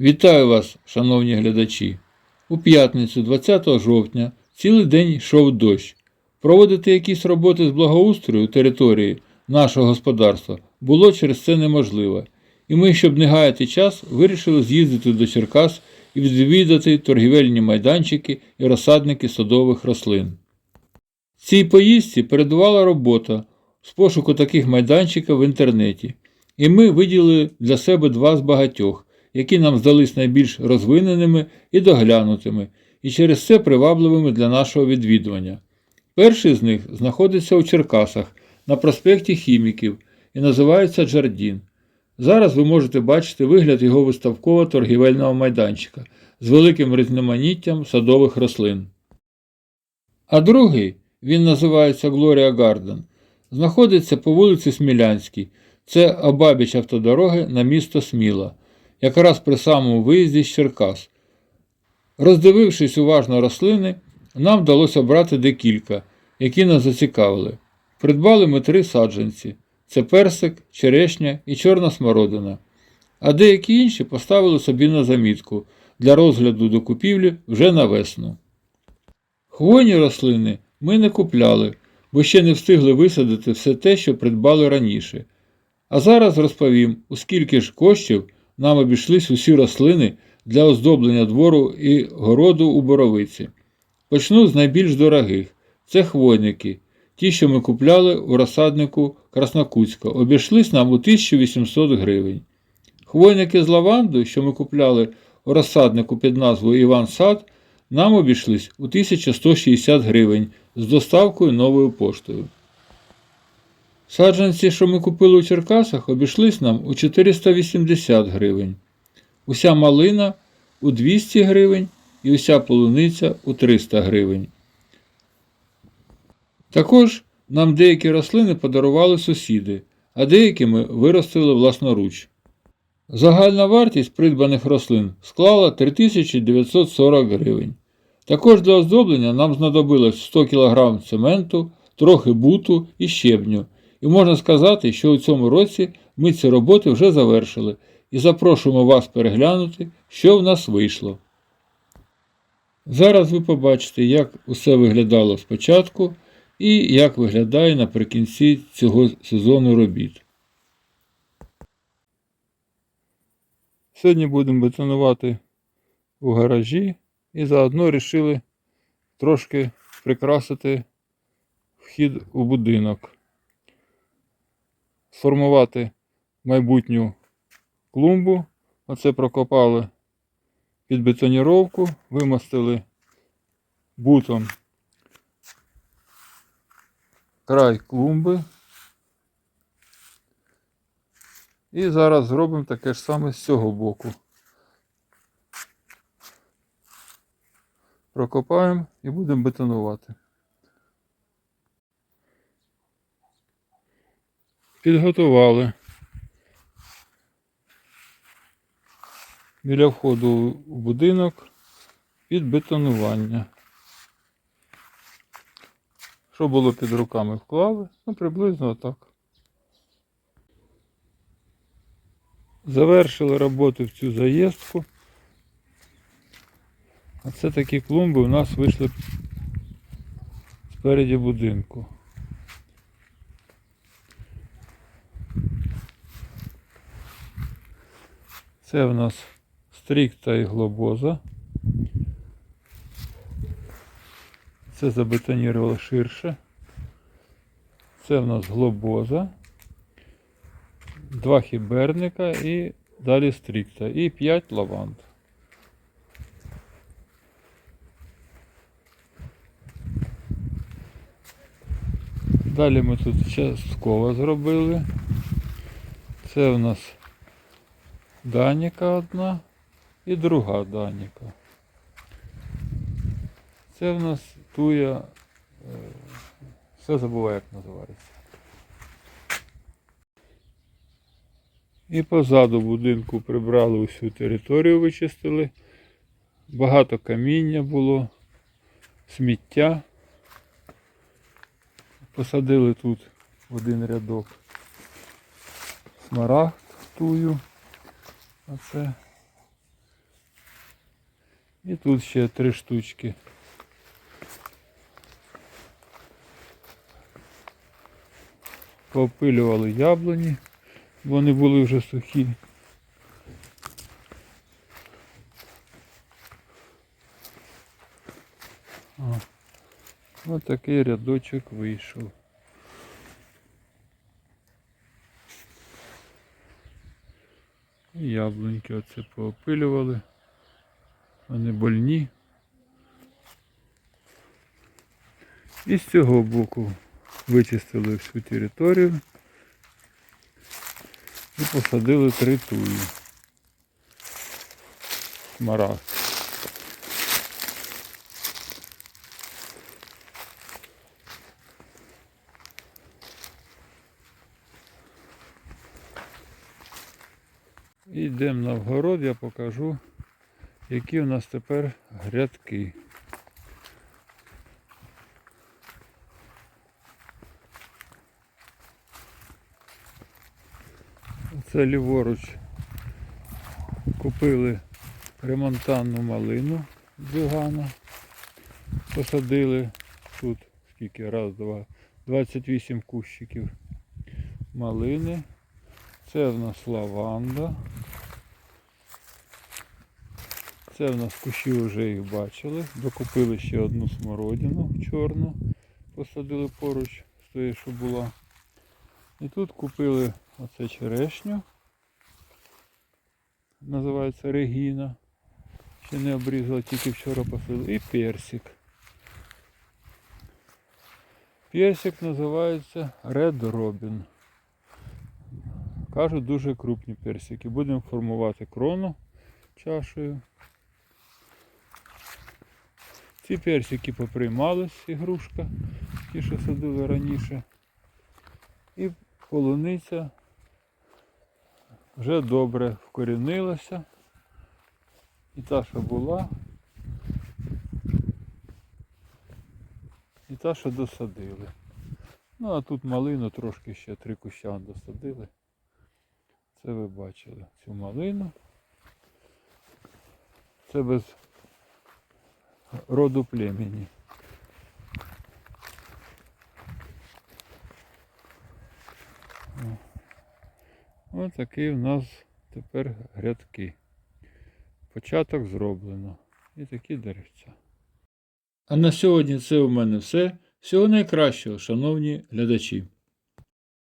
Вітаю вас, шановні глядачі. У п'ятницю, 20 жовтня, цілий день йшов дощ. Проводити якісь роботи з благоустрою території нашого господарства було через це неможливо. І ми, щоб не гаяти час, вирішили з'їздити до Черкас і відвідати торгівельні майданчики і розсадники садових рослин. Цій поїздці передувала робота з пошуку таких майданчиків в інтернеті, і ми виділили для себе два з багатьох, які нам здались найбільш розвиненими і доглянутими, і через це привабливими для нашого відвідування. Перший з них знаходиться у Черкасах на проспекті Хіміків і називається Джардін. Зараз ви можете бачити вигляд його виставкового торгівельного майданчика з великим різноманіттям садових рослин. А другий, він називається Глорія Гарден, знаходиться по вулиці Смілянській. Це обабіч автодороги на місто Сміла, якраз при самому виїзді з Черкас. Роздивившись уважно рослини, нам вдалося обрати декілька, які нас зацікавили. Придбали ми три саджанці це персик, черешня і чорна смородина. А деякі інші поставили собі на замітку для розгляду до купівлі вже на весну. Хвойні рослини ми не купляли, бо ще не встигли висадити все те, що придбали раніше. А зараз розповім, у скільки ж коштів нам обійшлись усі рослини для оздоблення двору і городу у боровиці. Почну з найбільш дорогих це хвойники. Ті, що ми купляли у розсаднику Краснокутська, обійшлись нам у 1800 гривень. Хвойники з лаванду, що ми купляли у розсаднику під назвою Іван Сад, нам обійшлись у 1160 гривень з доставкою новою поштою. Саджанці, що ми купили у Черкасах, обійшлись нам у 480 гривень. Уся малина у 200 гривень і уся полуниця у 300 гривень. Також нам деякі рослини подарували сусіди, а деякі ми виростили власноруч. Загальна вартість придбаних рослин склала 3940 гривень. Також для оздоблення нам знадобилось 100 кг цементу, трохи буту і щебню. І можна сказати, що у цьому році ми ці роботи вже завершили і запрошуємо вас переглянути, що в нас вийшло. Зараз ви побачите, як усе виглядало спочатку і як виглядає наприкінці цього сезону робіт. Сьогодні будемо бетонувати у гаражі і заодно вирішили трошки прикрасити вхід у будинок сформувати майбутню клумбу. Оце прокопали під бетоніровку, вимостили бутом край клумби. І зараз зробимо таке ж саме з цього боку. Прокопаємо і будемо бетонувати. Підготували. Біля входу у будинок під бетонування. Що було під руками вклали? Ну, приблизно так. Завершили роботу в цю заїздку. А це такі клумби у нас вийшли спереді будинку. Це в нас стрікта і глобоза. Це забетонірували ширше. Це в нас глобоза. Два хіберника і далі стрікта. І 5 лаванд. Далі ми тут частково зробили. Це в нас Даніка одна і друга Даніка. Це в нас туя, е, все забуваю, як називається. І позаду будинку прибрали усю територію, вичистили. Багато каміння було, сміття. Посадили тут один рядок смарагд тую. Оце І тут ще три штучки. Попилювали яблуні, бо вони були вже сухі. О, ось такий рядочок вийшов. Яблуньки оце поопилювали. Вони больні. І з цього боку вичистили всю територію і посадили три туї. Смарагд. Йдемо на вгород, я покажу, які у нас тепер грядки. Це ліворуч купили ремонтанну малину з Лугана. Посадили тут скільки, раз, два, 28 кущиків малини. Це в нас лаванда. Це в нас кущі вже їх бачили. Докупили ще одну смородину чорну. Посадили поруч з тією, що була. І тут купили оце черешню. Називається Регіна. Ще не обрізала, тільки вчора посадили. І персик. Персик називається Red Robin. Кажуть, дуже крупні персики. Будемо формувати крону чашею. Ці персики поприймались, ігрушка, ті, що садили раніше. І полуниця вже добре вкорінилася. І та, що була, і та, що досадили. Ну а тут малину трошки ще три куща досадили. Це ви бачили цю малину. Це без роду племені. Ось такі в нас тепер грядки. Початок зроблено. І такі деревця. А на сьогодні це у мене все. Всього найкращого, шановні глядачі.